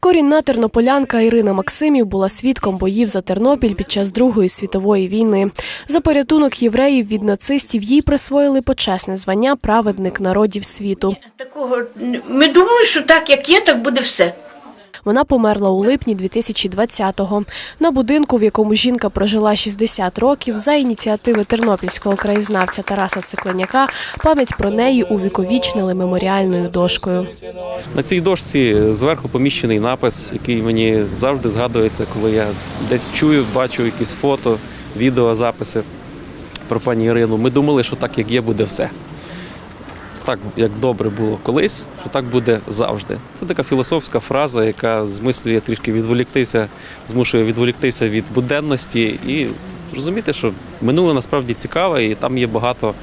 Корінна тернополянка Ірина Максимів була свідком боїв за Тернопіль під час Другої світової війни. За порятунок євреїв від нацистів їй присвоїли почесне звання праведник народів світу. Такого ми думали, що так як є, так буде все. Вона померла у липні 2020-го. На будинку, в якому жінка прожила 60 років, за ініціативи тернопільського краєзнавця Тараса Цикленяка, пам'ять про неї увіковічнили меморіальною дошкою. На цій дошці зверху поміщений напис, який мені завжди згадується, коли я десь чую, бачу якісь фото, відеозаписи про пані Ірину. Ми думали, що так як є, буде все. Так як добре було колись, що так буде завжди. Це така філософська фраза, яка змислює трішки відволіктися, змушує відволіктися від буденності і розуміти, що минуле насправді цікаве, і там є багато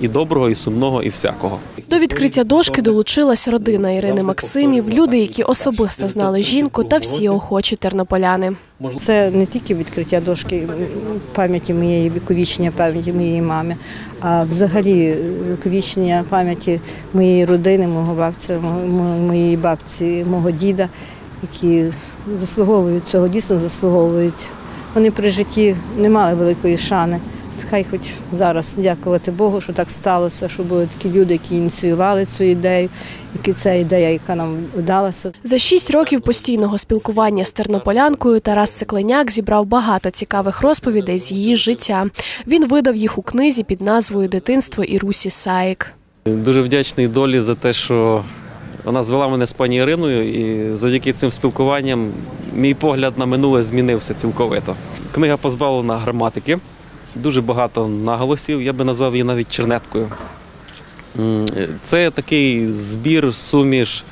і доброго, і сумного, і всякого. До відкриття дошки долучилась родина Ірини Максимів, люди, які особисто знали жінку, та всі охочі тернополяни. Це не тільки відкриття дошки пам'яті моєї віковічення пам'яті моєї мами, а взагалі віковічення пам'яті моєї родини, мого бабця, мо- мо- моєї бабці, мого діда, які заслуговують цього, дійсно заслуговують. Вони при житті не мали великої шани. Хай хоч зараз дякувати Богу, що так сталося, що були такі люди, які ініціювали цю ідею, які це ідея, яка нам вдалася. За шість років постійного спілкування з тернополянкою Тарас Цикленяк зібрав багато цікавих розповідей з її життя. Він видав їх у книзі під назвою Дитинство Ірусі Саїк. Дуже вдячний долі за те, що вона звела мене з пані Іриною, і завдяки цим спілкуванням мій погляд на минуле змінився цілковито. Книга позбавлена граматики, дуже багато наголосів, я би назвав її навіть чернеткою. Це такий збір, суміш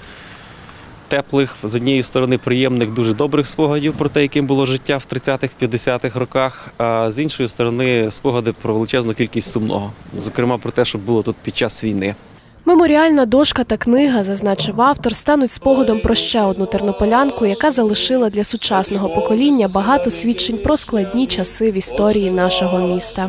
теплих, з однієї сторони, приємних, дуже добрих спогадів про те, яким було життя в 30-х-50-х роках, а з іншої сторони, спогади про величезну кількість сумного, зокрема про те, що було тут під час війни. Меморіальна дошка та книга, зазначив автор, стануть спогадом про ще одну тернополянку, яка залишила для сучасного покоління багато свідчень про складні часи в історії нашого міста.